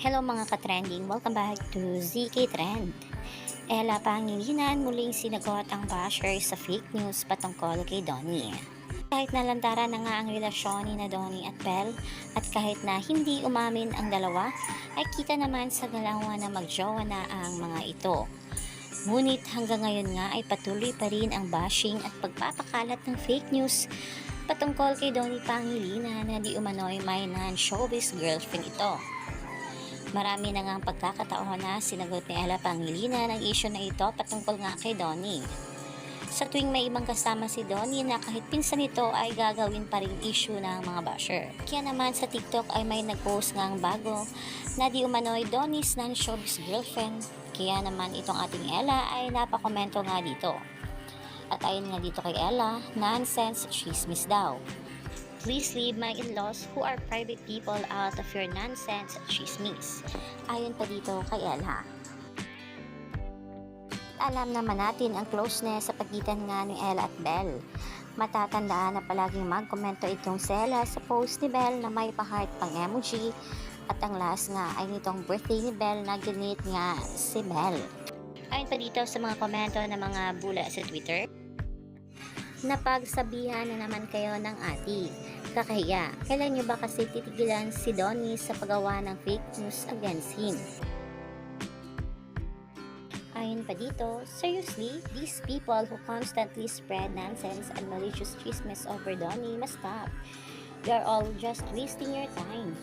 Hello mga ka-trending, welcome back to ZK Trend. Ella Pangilinan muling sinagot ang basher sa fake news patungkol kay Donnie. Kahit nalantaran na nga ang relasyon ni na Donnie at Belle at kahit na hindi umamin ang dalawa, ay kita naman sa galawan na magjowa na ang mga ito. Ngunit hanggang ngayon nga ay patuloy pa rin ang bashing at pagpapakalat ng fake news patungkol kay Donnie Pangilinan na di umano'y may non-showbiz girlfriend ito. Marami na nga ang pagkakataon na sinagot ni Ella Pangilinan ang issue na ito patungkol nga kay Donnie. Sa tuwing may ibang kasama si Donnie na kahit pinsan nito ay gagawin pa rin issue ng mga basher. Kaya naman sa TikTok ay may nag-post nga ang bago na di umano'y Donnie's non-showbiz girlfriend. Kaya naman itong ating Ella ay napakomento nga dito. At ayon nga dito kay Ella, nonsense chismis daw. Please leave my in-laws who are private people out of your nonsense chismis. Ayon pa dito kay Ella. Alam naman natin ang closeness sa pagitan nga ni Ella at Belle. Matatandaan na palaging magkomento itong si sa post ni Belle na may pa-heart pang emoji at ang last nga ay nitong birthday ni Belle na ginit nga si Belle. Ayon pa dito sa mga komento ng mga bula sa Twitter, Napagsabihan na naman kayo ng ati. Kakahiya, kailan nyo ba kasi titigilan si Donnie sa paggawa ng fake news against him? Ayon pa dito, seriously, these people who constantly spread nonsense and malicious chismes over Donnie must stop. You're all just wasting your time.